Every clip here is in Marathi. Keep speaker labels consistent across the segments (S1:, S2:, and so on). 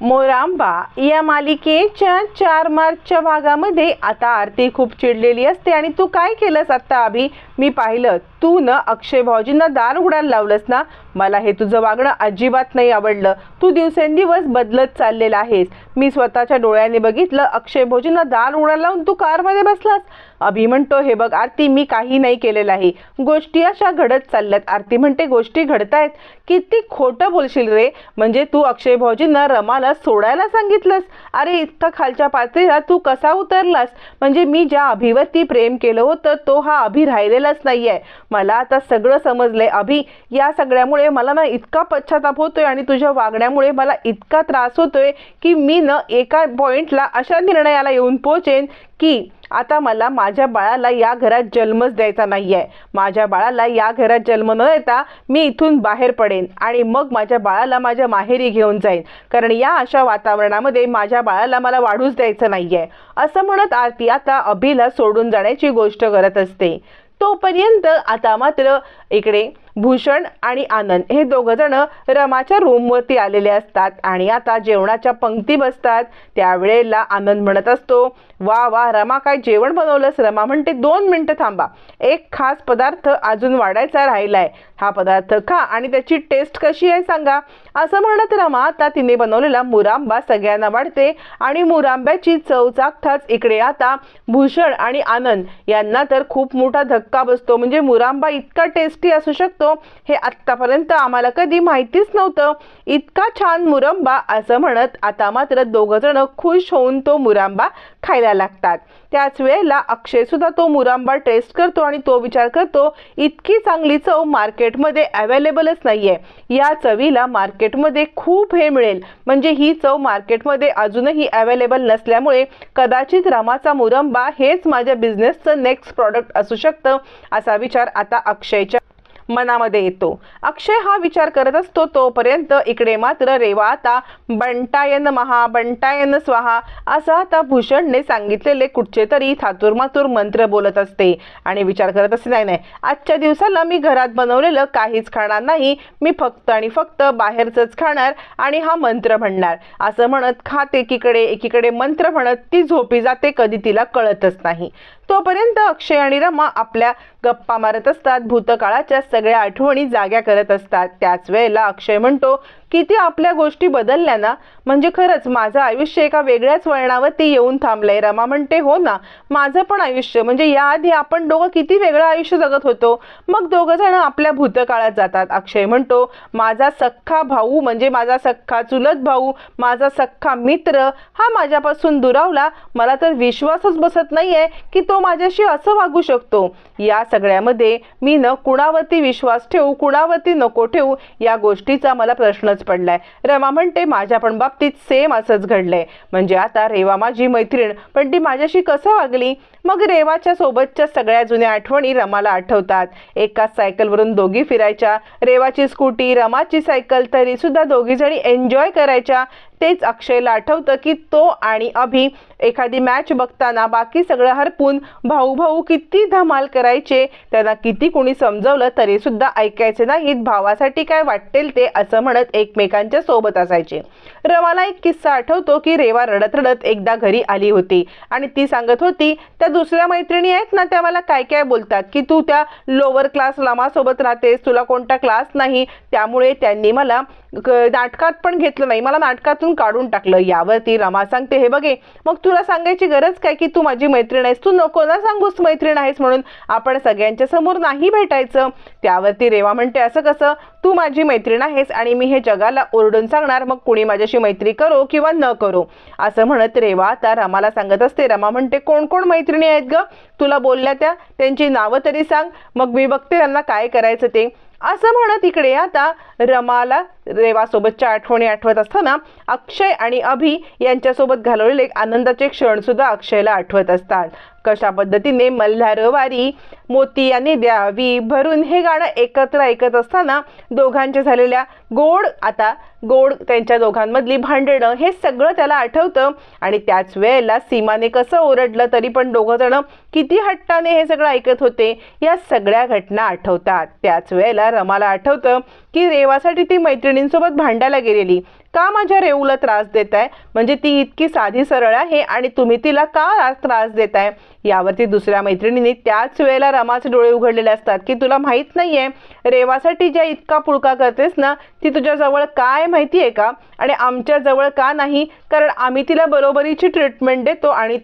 S1: मोरांबा या मालिकेच्या चार मार्चच्या भागामध्ये आता आरती खूप चिडलेली असते. आणि तू काय केलंस आत्ता अभि मी पाहिलं तू न अक्षय भाऊजींना दार उघडायला लावलंस ना? मला हे तुझं वागणं अजिबात नाही आवडलं. तू दिवसेंदिवस बदलत चाललेला आहेस. मी स्वतःच्या डोळ्याने बघितलं अक्षय भोजींना दार उडा लावून तू कारमध्ये बसलास. अभि म्हणतो हे बघ आरती मी काही नाही केलेलं आहे. गोष्टी अशा घडत चालल्यात. आरती म्हणते गोष्टी घडतायत. किती खोटं बोलशील रे. म्हणजे तू अक्षय भाऊजींना रमाला सोडायला सांगितलंस. अरे इतका खालच्या पातळीला तू कसा उतरलास? म्हणजे मी ज्या अभिवरती प्रेम केलं होतं तो हा अभि राहिलेलाच नाही आहे मला आता सगळं समजलंय. अभि या सगळ्यामुळे मला ना इतका पश्चाताप होतोय आणि तुझ्या वागण्यामुळे मला इतका त्रास होतोय की मी न एका पॉइंटला अशा निर्णयाला येऊन पोहोचेन की आता मला माझ्या बाळाला या घरात जन्मच द्यायचा नाही आहे माझ्या बाळाला या घरात जन्म न देता मी इथून बाहेर पडेन आणि मग माझ्या बाळाला माझ्या माहेरी घेऊन जाईन. कारण या अशा वातावरणामध्ये माझ्या बाळाला मला वाढूच द्यायचं नाही आहे असं म्हणत आरती आता अभिला सोडून जाण्याची गोष्ट करत असते. तोपर्यंत आता मात्र इकडे भूषण आणि आनंद हे दोघ जण रमाच्या रूमवरती आलेले असतात. आणि आता जेवणाच्या पंक्ती बसतात. त्यावेळेला आनंद म्हणत असतो वा वा रमा काय जेवण बनवलंस? रमा म्हणते दोन मिनटं थांबा. एक खास पदार्थ अजून वाढायचा राहिला आहे हा पदार्थ खा आणि त्याची टेस्ट कशी आहे सांगा. असं म्हणत रमा आता तिने बनवलेला मुरांबा सगळ्यांना वाढते. आणि मुरांब्याची चव चाखताच इकडे आता भूषण आणि आनंद यांना तर खूप मोठा धक्का बसतो. म्हणजे मुरांबा इतका टेस्टी असू शकतो हे आत्तापर्यंत आम्हाला कधी माहितीच नव्हतं. इतका छान मुरंबा असं म्हणत आता मात्र दोघं जण खुश होऊन तो मुरांबा खायला लागतात. त्याच वेळेला अक्षय सुद्धा तो मुरांबा टेस्ट करतो आणि तो विचार करतो इतकी चांगली चव मार्केटमध्ये अवेलेबलच नाही आहे या चवीला मार्केटमध्ये खूप हे मिळेल. म्हणजे ही चव मार्केटमध्ये अजूनही अवेलेबल नसल्यामुळे कदाचित रमाचा मुरंबा हेच माझ्या बिझनेसचं नेक्स्ट प्रॉडक्ट असू शकतं असा विचार आता अक्षयच्या मनामध्ये येतो. अक्षय हा विचार करत असतो तोपर्यंत इकडे मात्र रेवा आता बंटायन महा बंटायन स्वाहा असं आता भूषणने सांगितलेले कुठचे तरी थातुरमातुर मंत्र बोलत असते. आणि विचार करत असते नाही नाही आजच्या दिवसाला मी घरात बनवलेलं काहीच खाणार नाही. मी फक्त आणि फक्त बाहेरचंच खाणार आणि हा मंत्र म्हणणार. असं म्हणत खात एकीकडे एकीकडे मंत्र म्हणत ती झोपी जाते कधी तिला कळतच नाही. तोपर्यंत अक्षय आणि रमा आपल्या गप्पा मारत असतात भूतकाळाच्या सगळ्या आठवणी जाग्या करत असतात. त्याच वेळेला अक्षय म्हणतो किती आपल्या गोष्टी बदलल्या ना? म्हणजे खरंच माझं आयुष्य एका वेगळ्याच वळणावरती येऊन थांबलंय. रमा म्हणते हो ना माझं पण आयुष्य. म्हणजे याआधी आपण दोघं किती वेगळं आयुष्य जगत होतो? मग दोघं जण आपल्या भूतकाळात जातात. अक्षय म्हणतो माझा सख्खा भाऊ म्हणजे माझा सख्खा चुलत भाऊ माझा सख्खा मित्र हा माझ्यापासून दुरावला. मला तर विश्वासच बसत नाहीये की तो माझ्याशी असं वागू शकतो. या सगळ्यामध्ये मी न कुणावरती विश्वास ठेवू कुणावरती नको ठेवू या गोष्टीचा मला प्रश्नच पडलाय. रमा म्हणते माझ्या पण बाबतीत सेम असंच घडलंय. म्हणजे आता रेवा माझी मैत्रीण पण ती माझ्याशी कसं वागली? मग रेवाच्या सोबतच्या सगळ्या जुन्या आठवणी रमाला आठवतात. एकाच सायकलवरून दोघी फिरायच्या. रेवाची स्कूटी रमाची सायकल तरी सुद्धा दोघी जणी एन्जॉय करायच्या. तेच अक्षयला आठवतं की तो आणि अभि एखादी मॅच बघताना बाकी सगळं हरपून भाऊ भाऊ किती धमाल करायचे त्यांना किती कुणी समजवलं तरी सुद्धा ऐकायचे नाहीत भावासाठी काय वाटेल ते असं म्हणत एकमेकांच्या सोबत असायचे. रवाला एक किस्सा आठवतो की रेवा रडत रडत एकदा घरी आली होती. आणि ती सांगत होती त्या दुसऱ्या मैत्रिणी आहेत ना त्या मला काय काय बोलतात? की तू त्या लोअर क्लास लामासोबत राहतेस तुला कोणता क्लास नाही? त्यामुळे त्यांनी मला नाटकात पण घेतलं नाही. मला नाटकातून काढून टाकलं. यावरती रमा सांगते हे बघे मग तुला सांगायची गरज काय की तू माझी मैत्रीण आहेस? तू नको ना सांगूस मैत्रीण आहेस म्हणून. आपण सगळ्यांच्या समोर नाही भेटायचं. त्यावरती रेवा म्हणते असं कसं? तू माझी मैत्रीण आहेस आणि मी हे जगाला ओरडून सांगणार. मग कुणी माझ्याशी मैत्री करो किंवा न करो? असं म्हणत रेवा आता रमाला सांगत असते. रमा म्हणते कोण कोण मैत्रिणी आहेत ग? तुला बोलल्या त्या? त्यांची नावं तरी सांग. मग मी बघते त्यांना काय करायचं ते. असं म्हणत इकडे आता रमाला रेवासोबतच्या आठवणी आठवत असताना अक्षय आणि अभि यांच्यासोबत घालवलेले आनंदाचे क्षणसुद्धा अक्षयला आठवत असतात. कशा पद्धतीने मल्हारवारी मोती यांनी द्यावी भरून हे गाणं एकत्र ऐकत असताना दोघांच्या झालेल्या गोड आता गोड त्यांच्या दोघांमधली भांडणं हे सगळं त्याला आठवतं आणि त्याच वेळेला सीमाने कसं ओरडलं तरी पण दोघं जण किती हट्टाने हे सगळं ऐकत होते या सगळ्या घटना आठवतात. त्याच वेळेला रमाला आठवतं की रेवासाठी ती मैत्रिणींसोबत भांडायला गेलेली. का माझ्या रेऊला त्रास देताय? म्हणजे ती इतकी साधी सरळ आहे आणि तुम्ही तिला का त्रास त्रास देताय? यावरती दुसऱ्या मैत्रिणीने त्याच वेळेला रमाचे डोळे उघडलेले असतात की तुला माहीत नाहीये. रेवासाठी ज्या इतका पुळका करतेस ना ती तुझ्या जवळ काय माहिती आहे का? आणि आमच्या जवळ का नाही? कारण आम्ही तिला बरोबरीची ट्रीटमेंट देतो आणि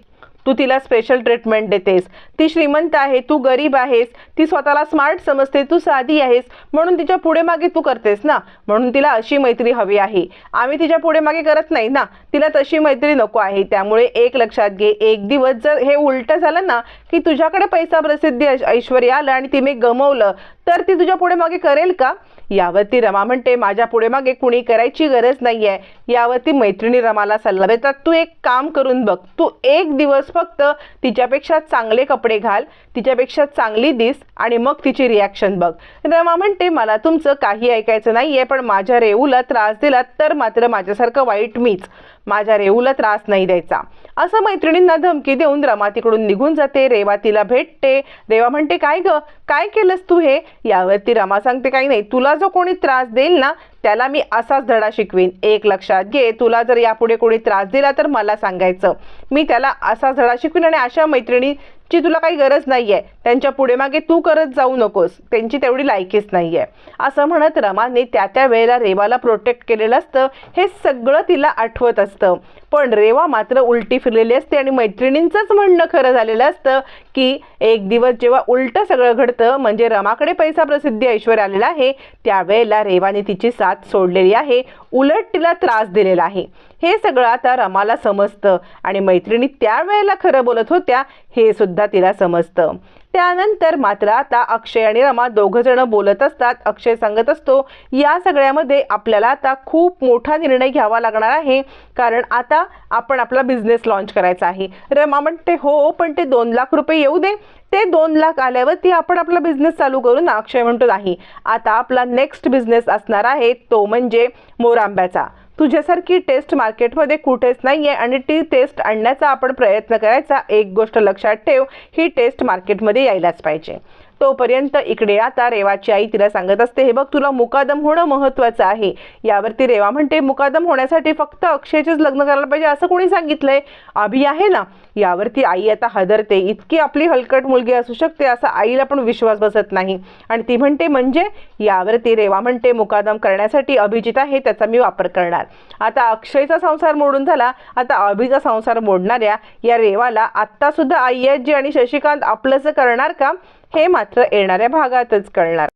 S1: तू तिला स्पेशल ट्रीटमेंट देतेस. ती श्रीमंत आहे तू गरीब आहेस ती स्वतःला स्मार्ट समजते तू साधी आहेस म्हणून तिच्या पुढे मागे तू करतेस ना. म्हणून तिला अशी मैत्री हवी आहे. आम्ही तिच्या पुढे मागे करत नाही ना. तिला तशी मैत्री नको आहे. त्यामुळे एक लक्षात घे एक दिवस जर हे उलटं झालं ना की तुझ्याकडे पैसा प्रसिद्धी ऐश- ऐश्वर्य आलं आणि ती मी गमवलं तर ती तुझ्या पुढे मागे करेल का? यावरती रमा म्हणते माझ्या पुढे मागे कुणी करायची गरज नाहीये. यावरती मैत्रिणी रमाला सल्ला देतात. तू एक काम करून बघ. तू एक दिवस फक्त तिच्यापेक्षा चांगले कपडे घाल तिच्यापेक्षा चांगली दिस आणि मग तिची रिॲक्शन बघ. रमा म्हणते मला तुमचं काही ऐकायचं नाहीये पण माझ्या रेऊला त्रास दिला तर मात्र माझ्यासारखं वाईट मीच. माझ्या रेऊला त्रास नाही द्यायचा. असं मैत्रिणींना धमकी देऊन रमा तिकडून निघून जाते. रेवा तिला भेटते. रेवा म्हणते काय ग? काय केलंस तू हे? यावरती रमा सांगते काही नाही तुला जो कोणी त्रास देईल ना त्याला मी असाच धडा शिकवीन. एक लक्षात घे तुला जर यापुढे कोणी त्रास दिला तर मला सांगायचं. मी त्याला असाच धडा शिकवीन आणि अशा मैत्रिणी ची तुला काही गरज नाही आहे त्यांच्या पुढे मागे तू करत जाऊ नकोस त्यांची तेवढी लायकीच नाही आहे असं म्हणत रमाने त्या त्या वेळेला रेवाला प्रोटेक्ट केलेलं असतं हे सगळं तिला आठवत असतं. पण रेवा मात्र उलटी फिरलेली असते आणि मैत्रिणींचंच म्हणणं खरं झालेलं असतं की एक दिवस जेव्हा उलटं सगळं घडतं म्हणजे रमाकडे पैसा प्रसिद्धी ऐश्वर आलेला आहे त्यावेळेला रेवाने तिची साथ सोडलेली आहे. उलट तिला त्रास दिलेला आहे. हे सगळं आता रमाला समजतं आणि मैत्रिणी त्यावेळेला खरं बोलत होत्या हे सुद्धा तिला समजतं. त्यानंतर मात्र आता अक्षय आणि रमा दोघं जण बोलत असतात अक्षय सांगत असतो या सगळ्यामध्ये आपल्याला आता खूप मोठा निर्णय घ्यावा लागणार आहे कारण आता आपण आपला बिझनेस लॉन्च करायचा आहे. रमा म्हणते हो पण ते दोन लाख रुपये येऊ दे. ते दोन लाख आल्यावरती आपण आपला बिझनेस चालू करू ना अक्षय म्हणतो नाही. आता आपला नेक्स्ट बिझनेस असणार आहे तो म्हणजे मोरांब्याचा. तुझ्यासारखी टेस्ट मार्केटमध्ये कुठेच नाही आहे आणि ती टेस्ट आणण्याचा आपण प्रयत्न करायचा एक गोष्ट लक्षात ठेव ही टेस्ट मार्केटमध्ये यायलाच पाहिजे. तोपर्यंत इकडे आता रेवाची आई तिला सांगत असते हे बघ तुला मुकादम होणं महत्त्वाचं आहे. यावरती रेवा म्हणते मुकादम होण्यासाठी फक्त अक्षयचेच लग्न करायला पाहिजे असं कोणी सांगितलंय? अभि आहे ना? यावरती आई आता हदरते इतकी आपली हलकट मुलगी असू शकते असा आईला पण विश्वास बसत नाही. आणि ती म्हणते म्हणजे? यावरती रेवा म्हणते मुकादम करण्यासाठी अभिजित आहे त्याचा मी वापर करणार. आता अक्षयचा संसार मोडून झाला आता अभिचा संसार मोडणाऱ्या या रेवाला आत्ता सुद्धा आई आजी आणि शशिकांत आपलंसं करणार का? हे मात्र येणाऱ्या भागातच कळणार.